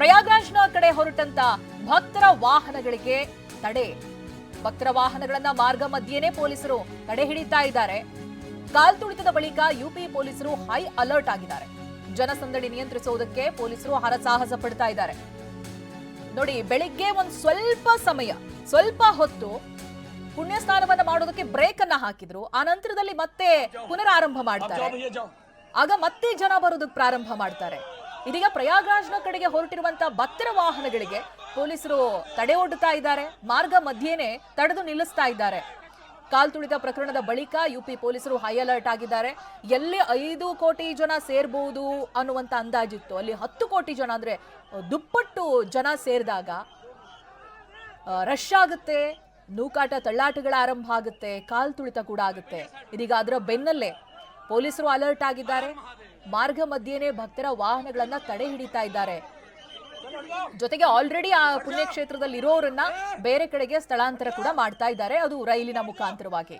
ಪ್ರಯಾಗ್ರಾಜ್ನ ಕಡೆ ಹೊರಟಂತ ಭಕ್ತರ ವಾಹನಗಳಿಗೆ ತಡೆ. ಭಕ್ತರ ವಾಹನಗಳನ್ನ ಮಾರ್ಗ ಮಧ್ಯೆನೇ ಪೊಲೀಸರು ತಡೆ ಹಿಡಿತಾ ಇದ್ದಾರೆ. ಕಾಲ್ತುಳಿತದ ಬಳಿಕ ಯುಪಿ ಪೊಲೀಸರು ಹೈ ಅಲರ್ಟ್ ಆಗಿದ್ದಾರೆ. ಜನಸಂದಣಿ ನಿಯಂತ್ರಿಸುವುದಕ್ಕೆ ಪೊಲೀಸರು ಹರಸಾಹಸ ಪಡ್ತಾ ಇದ್ದಾರೆ. ನೋಡಿ ಬೆಳಿಗ್ಗೆ ಒಂದ್ ಸ್ವಲ್ಪ ಸಮಯ ಸ್ವಲ್ಪ ಹೊತ್ತು ಪುಣ್ಯ ಸ್ನಾನವನ್ನ ಮಾಡೋದಕ್ಕೆ ಬ್ರೇಕ್ ಅನ್ನ ಹಾಕಿದ್ರು. ಆ ನಂತರದಲ್ಲಿ ಮತ್ತೆ ಪುನರಾರಂಭ ಮಾಡ್ತಾರೆ. ಆಗ ಮತ್ತೆ ಜನ ಬರೋದಕ್ಕೆ ಪ್ರಾರಂಭ ಮಾಡ್ತಾರೆ. ಇದೀಗ ಪ್ರಯಾಗ್ರಾಜ್ನ ಕಡೆಗೆ ಹೊರಟಿರುವಂತಹ ಭಕ್ತರ ವಾಹನಗಳಿಗೆ ಪೊಲೀಸರು ತಡೆ ಒಡ್ಡುತ್ತಾ ಇದ್ದಾರೆ. ಮಾರ್ಗ ಮಧ್ಯೆನೆ ತಡೆದು ನಿಲ್ಲಿಸ್ತಾ ಇದ್ದಾರೆ. ಕಾಲ್ತುಳಿತ ಪ್ರಕರಣದ ಬಳಿಕ ಯುಪಿ ಪೊಲೀಸರು ಹೈ ಅಲರ್ಟ್ ಆಗಿದ್ದಾರೆ. ಎಲ್ಲಿ ಐದು ಕೋಟಿ ಜನ ಸೇರ್ಬಹುದು ಅನ್ನುವಂತ ಅಂದಾಜಿತ್ತು. ಅಲ್ಲಿ ಹತ್ತು ಕೋಟಿ ಜನ ಅಂದ್ರೆ ದುಪ್ಪಟ್ಟು ಜನ ಸೇರಿದಾಗ ರಶ್ ಆಗುತ್ತೆ, ನೂಕಾಟ ತಳ್ಳಾಟಗಳ ಆರಂಭ ಆಗುತ್ತೆ, ಕಾಲ್ ತುಳಿತ ಕೂಡ ಆಗುತ್ತೆ. ಇದೀಗ ಅದರ ಬೆನ್ನಲ್ಲೇ ಪೊಲೀಸರು ಅಲರ್ಟ್ ಆಗಿದ್ದಾರೆ. ಮಾರ್ಗ ಮಧ್ಯೆನೇ ಭಕ್ತರ ವಾಹನಗಳನ್ನ ತಡೆ ಹಿಡಿತಾ ಇದ್ದಾರೆ. ಜೊತೆಗೆ ಆಲ್ರೆಡಿ ಆ ಪುಣ್ಯಕ್ಷೇತ್ರದಲ್ಲಿ ಇರೋರನ್ನ ಬೇರೆ ಕಡೆಗೆ ಸ್ಥಳಾಂತರ ಕೂಡ ಮಾಡ್ತಾ ಇದ್ದಾರೆ. ಅದು ರೈಲಿನ ಮುಖಾಂತರವಾಗಿ.